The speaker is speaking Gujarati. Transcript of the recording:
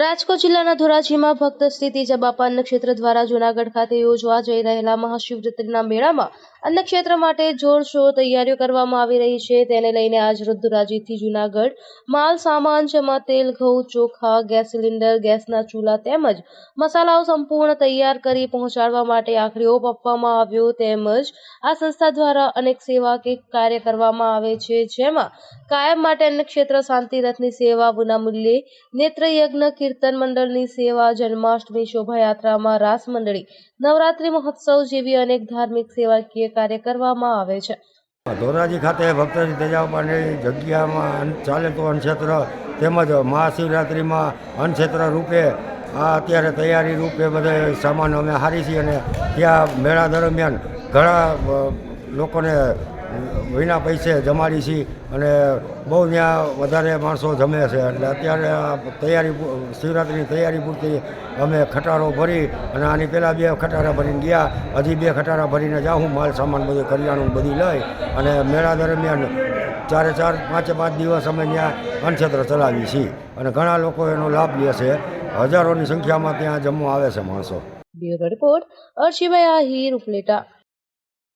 રાજકોટ જિલ્લાના ધોરાજીમાં ભક્ત સ્થિતિ તેજાબાપા અન્નક્ષેત્ર દ્વારા જૂનાગઢ ખાતે યોજવા જઈ રહેલા મહાશિવરાત્રિના મેળામાં અન્નક્ષેત્ર માટે જોરશોર તૈયારીઓ કરવામાં આવી રહી છે. તેને લઈને આજ રોજ ધોરાજીથી જૂનાગઢ, માલ, સામાન, જેમાં તેલ, ઘઉં, ચોખા, ગેસ સિલિન્ડર, ગેસના ચૂલા તેમજ મસાલાઓ સંપૂર્ણ તૈયાર કરી પહોંચાડવા માટે આખરી ઓપ આપવામાં આવ્યો. તેમજ આ સંસ્થા દ્વારા અનેક સેવા કે કાર્ય કરવામાં આવે છે, જેમાં કાયમ માટે અન્નક્ષેત્ર શાંતિરથની સેવા, વિનામૂલ્યે નેત્રયજ્ઞ કીર્તન મંડળની સેવા, જન્માષ્ટમી શોભાયાત્રામાં રાસ મંડળી, નવરાત્રી મહોત્સવ જેવી અનેક ધાર્મિક સેવાકીય કાર્ય કરવામાં આવે છે. ધોરાજી ખાતે ભક્તજી તેજાબાની જગ્યામાં ચાલે તો અન્નક્ષેત્ર તેમજ મહાશિવરાત્રિમાં અન્નક્ષેત્ર રૂપે આ અત્યારે તૈયારી રૂપે બધે સામાન અમે હારી છીએ અને ત્યાં મેળા દરમિયાન ઘણા લોકોને વિના પૈસે જમાડી છીએ અને બહુ ત્યાં વધારે માણસો જમે છે. એટલે અત્યારે આ તૈયારી શિવરાત્રિની તૈયારી પૂરતી અમે ખટારો ભરી અને આની પહેલાં બે ખટારા ભરીને ગયા. હજી બે ખટારા ભરીને જાઉં માલ સામાન બધું કરિયાણું બધું લઈ અને મેળા દરમિયાન ચારે ચાર, પાંચે પાંચ દિવસ અમે ત્યાં અન્નક્ષેત્ર ચલાવીએ છીએ અને ઘણા લોકો એનો લાભ લે છે. હજારોની સંખ્યામાં ત્યાં જમવા આવે છે માણસો. રિપોર્ટ અર્શિભાઈ આહિર, ઉપલેટા.